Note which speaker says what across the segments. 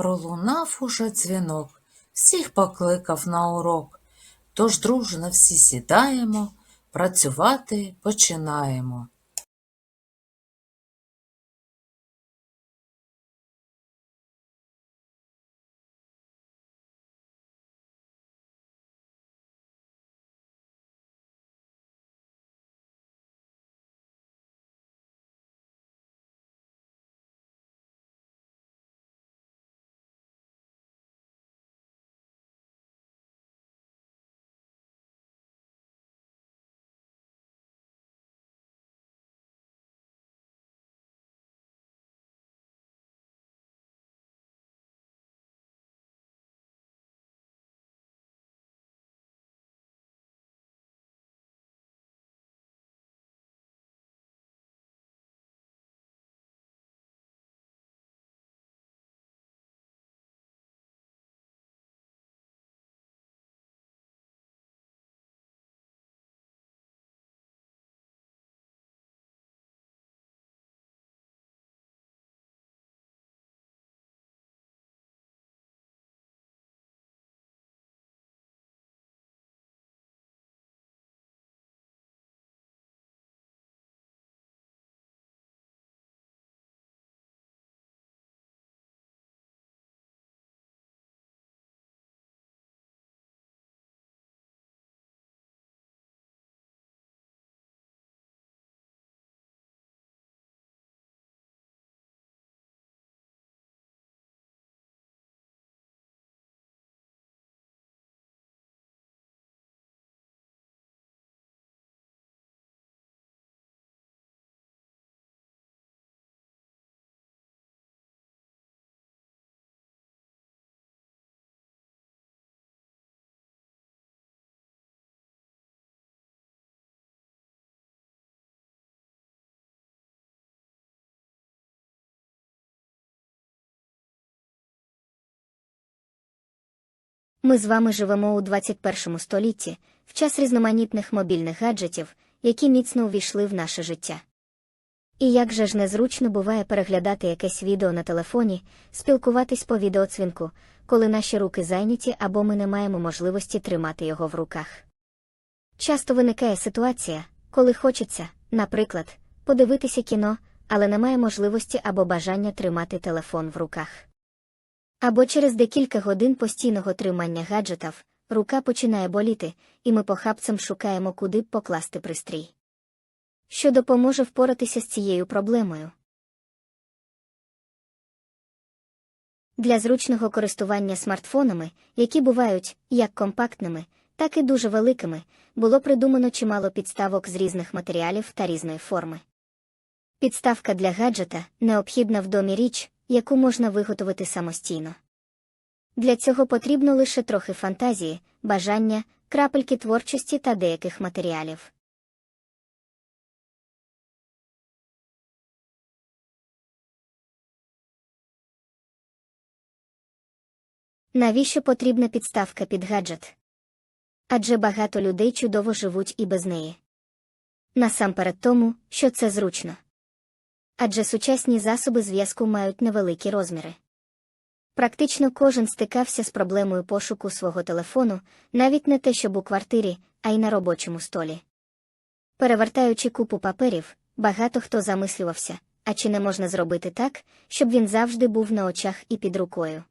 Speaker 1: Пролунав уже дзвінок, всіх покликав на урок. Тож дружно всі сідаємо, працювати починаємо.
Speaker 2: Ми з вами живемо у 21 столітті, в час різноманітних мобільних гаджетів, які міцно увійшли в наше життя. І як же ж незручно буває переглядати якесь відео на телефоні, спілкуватись по відеоцвінку, коли наші руки зайняті або ми не маємо можливості тримати його в руках. Часто виникає ситуація, коли хочеться, наприклад, подивитися кіно, але немає можливості або бажання тримати телефон в руках. Або через декілька годин постійного тримання гаджетів рука починає боліти, і ми похапцем шукаємо, куди б покласти пристрій. Що допоможе впоратися з цією проблемою? Для зручного користування смартфонами, які бувають як компактними, так і дуже великими, було придумано чимало підставок з різних матеріалів та різної форми. Підставка для гаджета необхідна в домі річ, яку можна виготовити самостійно. Для цього потрібно лише трохи фантазії, бажання, крапельки творчості та деяких матеріалів. Навіщо потрібна підставка під гаджет? Адже багато людей чудово живуть і без неї. Насамперед тому, що це зручно. Адже сучасні засоби зв'язку мають невеликі розміри. Практично кожен стикався з проблемою пошуку свого телефону, навіть не те, щоб у квартирі, а й на робочому столі. Перевертаючи купу паперів, багато хто замислювався, а чи не можна зробити так, щоб він завжди був на очах і під рукою.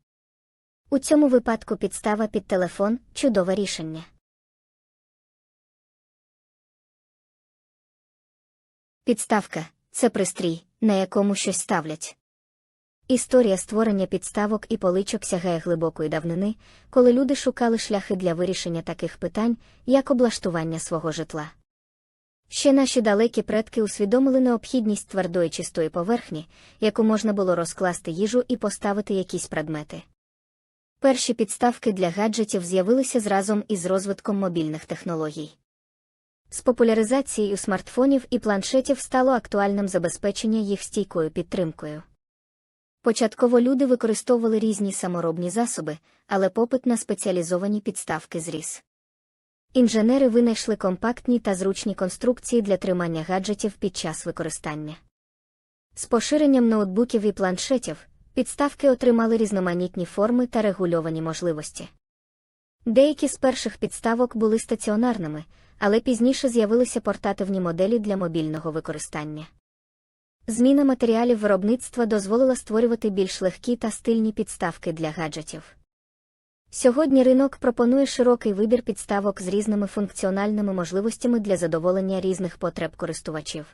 Speaker 2: У цьому випадку підстава під телефон чудове рішення. Підставка це пристрій, на якому щось ставлять. Історія створення підставок і поличок сягає глибокої давнини, коли люди шукали шляхи для вирішення таких питань, як облаштування свого житла. Ще наші далекі предки усвідомили необхідність твердої чистої поверхні, яку можна було розкласти їжу і поставити якісь предмети. Перші підставки для гаджетів з'явилися зразом із розвитком мобільних технологій. З популяризацією смартфонів і планшетів стало актуальним забезпечення їх стійкою підтримкою. Початково люди використовували різні саморобні засоби, але попит на спеціалізовані підставки зріс. Інженери винайшли компактні та зручні конструкції для тримання гаджетів під час використання. З поширенням ноутбуків і планшетів Підставки отримали різноманітні форми та регульовані можливості. Деякі з перших підставок були стаціонарними, але пізніше з'явилися портативні моделі для мобільного використання. Зміна матеріалів виробництва дозволила створювати більш легкі та стильні підставки для гаджетів. Сьогодні ринок пропонує широкий вибір підставок з різними функціональними можливостями для задоволення різних потреб користувачів.